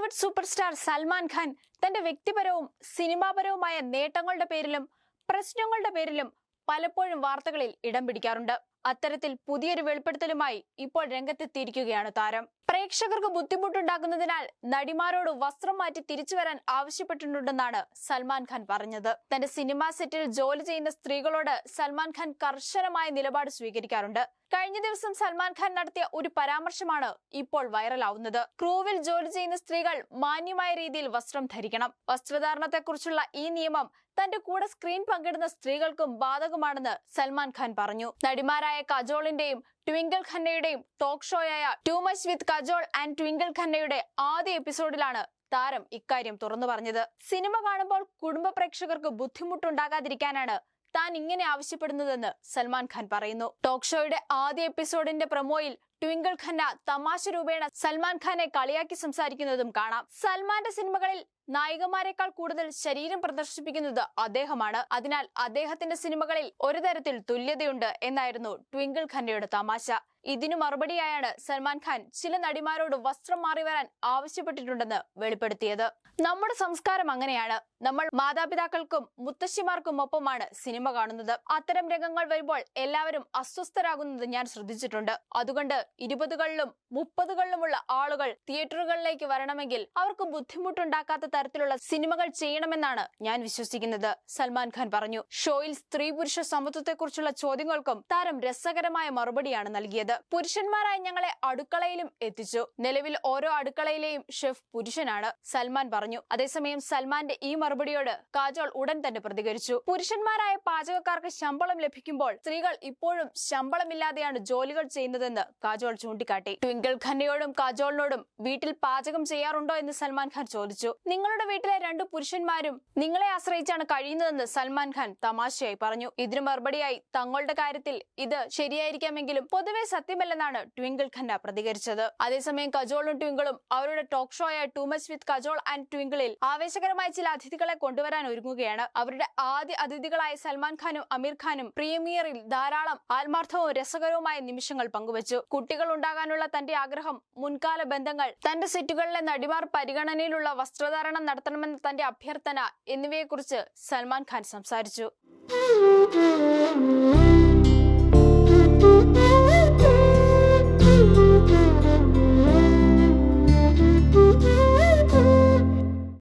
Bollywood super star Salman Khan തന്റെ വ്യക്തിപരവും സിനിമാപരവുമായ നേട്ടങ്ങളുടെ പേരിലും പ്രശ്നങ്ങളുടെ പേരിലും പലപ്പോഴും വാർത്തകളിൽ ഇടം പിടിക്കാറുണ്ട്. അത്തരത്തിൽ പുതിയൊരു വെളിപ്പെടുത്തലുമായി ഇപ്പോൾ രംഗത്തെത്തിയിരിക്കുകയാണ് താരം. പ്രേക്ഷകർക്ക് ബുദ്ധിമുട്ടുണ്ടാക്കുന്നതിനാൽ നടിമാരോട് വസ്ത്രം മാറ്റി തിരിച്ചു വരാൻ ആവശ്യപ്പെട്ടിട്ടുണ്ടെന്നാണ് സൽമാൻ ഖാൻ പറഞ്ഞത്. തന്റെ സിനിമാ സെറ്റിൽ ജോലി ചെയ്യുന്ന സ്ത്രീകളോട് സൽമാൻ ഖാൻ കർശനമായ നിലപാട് സ്വീകരിക്കാറുണ്ട്. കഴിഞ്ഞ ദിവസം സൽമാൻ ഖാൻ നടത്തിയ ഒരു പരാമർശമാണ് ഇപ്പോൾ വൈറലാവുന്നത്. ക്രൂവിൽ ജോലി ചെയ്യുന്ന സ്ത്രീകൾ മാന്യമായ രീതിയിൽ വസ്ത്രം ധരിക്കണം. വസ്ത്രധാരണത്തെക്കുറിച്ചുള്ള ഈ നിയമം തന്റെ കൂടെ സ്ക്രീൻ പങ്കിടുന്ന സ്ത്രീകൾക്കും ബാധകമാണെന്ന് സൽമാൻ ഖാൻ പറഞ്ഞു. നടിമാരായ കജോളിന്റെയും ട്വിങ്കിൾ ഖന്നയുടെയും talk ഷോയായ two much with Kajol and Twinkle ഖന്നയുടെ ആദ്യ എപ്പിസോഡിലാണ് താരം ഇക്കാര്യം തുറന്നു പറഞ്ഞത്. സിനിമ കാണുമ്പോൾ കുടുംബ പ്രേക്ഷകർക്ക് ബുദ്ധിമുട്ടുണ്ടാകാതിരിക്കാനാണ് താൻ ഇങ്ങനെ ആവശ്യപ്പെടുന്നതെന്ന് സൽമാൻ ഖാൻ പറയുന്നു. ടോക്ക് ഷോയുടെ ആദ്യ എപ്പിസോഡിന്റെ പ്രൊമോയിൽ ട്വിങ്കിൾ ഖന്ന തമാശ രൂപേണ സൽമാൻ ഖാനെ കളിയാക്കി സംസാരിക്കുന്നതും കാണാം. സൽമാന്റെ സിനിമകളിൽ നായികമാരെക്കാൾ കൂടുതൽ ശരീരം പ്രദർശിപ്പിക്കുന്നത് അദ്ദേഹമാണ്. അതിനാൽ അദ്ദേഹത്തിന്റെ സിനിമകളിൽ ഒരു തരത്തിൽ തുല്യതയുണ്ട് എന്നായിരുന്നു ട്വിങ്കിൾ ഖന്നയുടെ തമാശ. ഇതിനു മറുപടിയായാണ് സൽമാൻ ഖാൻ ചില നടിമാരോട് വസ്ത്രം മാറി വരാൻ ആവശ്യപ്പെട്ടിട്ടുണ്ടെന്ന് വെളിപ്പെടുത്തിയത്. നമ്മുടെ സംസ്കാരം അങ്ങനെയാണ്. നമ്മൾ മാതാപിതാക്കൾക്കും മുത്തശ്ശിമാർക്കും ഒപ്പമാണ് സിനിമ കാണുന്നത്. അത്തരം രംഗങ്ങൾ വരുമ്പോൾ എല്ലാവരും അസ്വസ്ഥരാകുന്നത് ഞാൻ ശ്രദ്ധിച്ചിട്ടുണ്ട്. അതുകൊണ്ട് ഇരുപതുകളിലും മുപ്പതുകളിലുമുള്ള ആളുകൾ തിയേറ്ററുകളിലേക്ക് വരണമെങ്കിൽ അവർക്ക് ബുദ്ധിമുട്ടുണ്ടാക്കാത്ത തരത്തിലുള്ള സിനിമകൾ ചെയ്യണമെന്നാണ് ഞാൻ വിശ്വസിക്കുന്നത്. സൽമാൻ ഖാൻ പറഞ്ഞു ഷോയിൽ സ്ത്രീ പുരുഷ സമത്വത്തെക്കുറിച്ചുള്ള ചോദ്യങ്ങൾക്കും താരം രസകരമായ മറുപടിയാണ് നൽകിയത്. പുരുഷന്മാരായ ഞങ്ങളെ അടുക്കളയിലും എത്തിച്ചു. നിലവിൽ ഓരോ അടുക്കളയിലെയും ഷെഫ് പുരുഷനാണ് സൽമാൻ പറഞ്ഞു. അതേസമയം സൽമാന്റെ ഈ മറുപടിയോട് കാജോൾ ഉടൻ തന്നെ പ്രതികരിച്ചു. പുരുഷന്മാരായ പാചകക്കാർക്ക് ശമ്പളം ലഭിക്കുമ്പോൾ സ്ത്രീകൾ ഇപ്പോഴും ശമ്പളമില്ലാതെയാണ് ജോലികൾ ചെയ്യുന്നതെന്ന് കാജോൾ ചൂണ്ടിക്കാട്ടി. ട്വിങ്കിൾ ഖന്നയോടും കാജോളിനോടും വീട്ടിൽ പാചകം ചെയ്യാറുണ്ടോ എന്ന് സൽമാൻ ഖാൻ ചോദിച്ചു. നിങ്ങളുടെ വീട്ടിലെ രണ്ട് പുരുഷന്മാരും നിങ്ങളെ ആശ്രയിച്ചാണ് കഴിയുന്നതെന്ന് സൽമാൻ ഖാൻ തമാശയായി പറഞ്ഞു. ഇതിനു മറുപടിയായി തങ്ങളുടെ കാര്യത്തിൽ ഇത് ശരിയായിരിക്കാമെങ്കിലും പൊതുവെ സത്യമല്ലെന്നാണ് ട്വിങ്കിൾ ഖന്ന പ്രതികരിച്ചത്. അതേസമയം കജോളും ട്വിങ്കിളും അവരുടെ talk ഷോയായ two much with Kajol and ട്വിങ്കിളിൽ ആവേശകരമായ ചില അതിഥികളെ കൊണ്ടുവരാൻ ഒരുങ്ങുകയാണ്. അവരുടെ ആദ്യ അതിഥികളായ സൽമാൻ ഖാനും അമീർ ഖാനും പ്രീമിയറിൽ ധാരാളം ആത്മാർത്ഥവും രസകരവുമായ നിമിഷങ്ങൾ പങ്കുവച്ചു. കുട്ടികൾ ഉണ്ടാകാനുള്ള തന്റെ ആഗ്രഹം മുൻകാല ബന്ധങ്ങൾ തന്റെ സെറ്റുകളിലെ നടിമാർ പരിഗണനയിലുള്ള വസ്ത്രധാരണം നടത്തണമെന്ന തന്റെ അഭ്യർത്ഥന എന്നിവയെക്കുറിച്ച് സൽമാൻ ഖാൻ സംസാരിച്ചു.